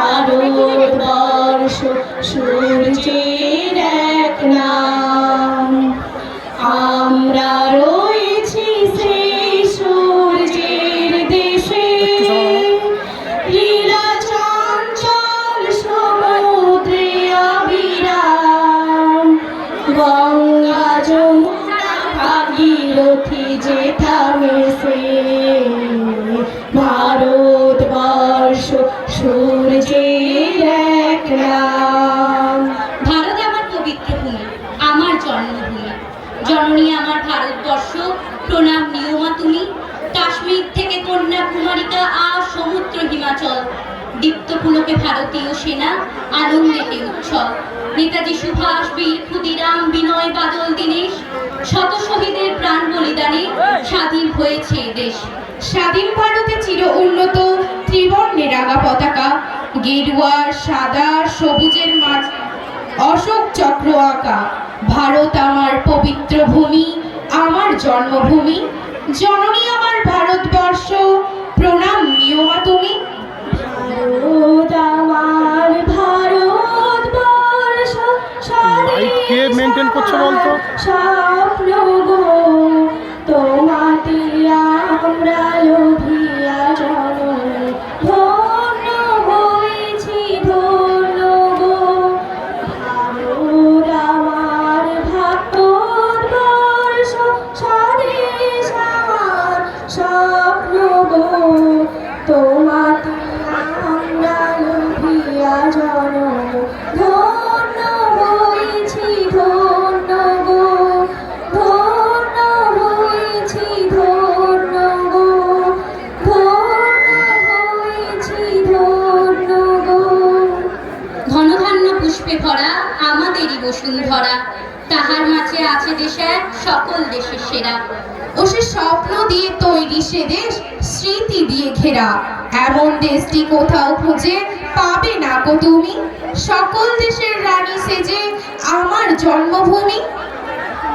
ভারতবর্ষ সূর্যের এক নাম আমরা রয়েছি সেই সূর্যের দেশে লীলা চঞ্চল সমুদ্রে অবিরাম। গঙ্গা যমুনা ভাগীরথী যেখানে সে ভারতবর্ষ ভারত আমার পবিত্র ভূমি, আমার জন্মভূমি। জননী আমার ভারতবর্ষ, প্রণাম নিয়মা তুমি। কাশ্মীর থেকে কন্যাকুমারিকা আর সমুদ্র হিমাচল। দীপ্ত পুলকে ভারতীয় সেনা আনন্দেতে উৎসব। নেতাজি সুভাষ, বীর, ক্ষুদিরাম, বিনয়, বাদল, দীনেশ, শত শহীদের প্রাণ বলিদানে স্বাধীন হয়েছে দেশ। স্বাধীন ভারতে চির উন্নত গেরুয়া সাদা সবুজের মাঝ অশোক চক্র আঁকা। ভারত আমার পবিত্র ভূমি আমার জন্মভূমি। জননী আমার ভারতবর্ষ প্রণাম নিয়মা তুমি। কে করছে বলতো? স্বপ্ন গো। তোমাতে আমরা লোভিয়া স্বপ্ন গো তোমাতে আমরা লোভিয়া জননী ধন্য হয়েছি ধন্য গো ধন্য হয়েছি ধন্য গো ধন্য হয়েছি গো ঘনধান্য পুষ্পে ভরা আমাদেরই বসুন্ধরা। তাহার মাঝে আছে দেশে সকল দেশের সেরা। ও সে স্বপ্ন দিয়ে তৈরি সে দেশ, স্মৃতি দিয়ে ঘেরা। এমন দেশটি কোথাও খুঁজে পাবে না গো তুমি? সকল দেশের রানী সেজে আমার জন্মভূমি।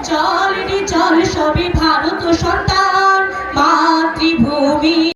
চল রে চল, সবে ভারত সন্তান, মাতৃভূমি।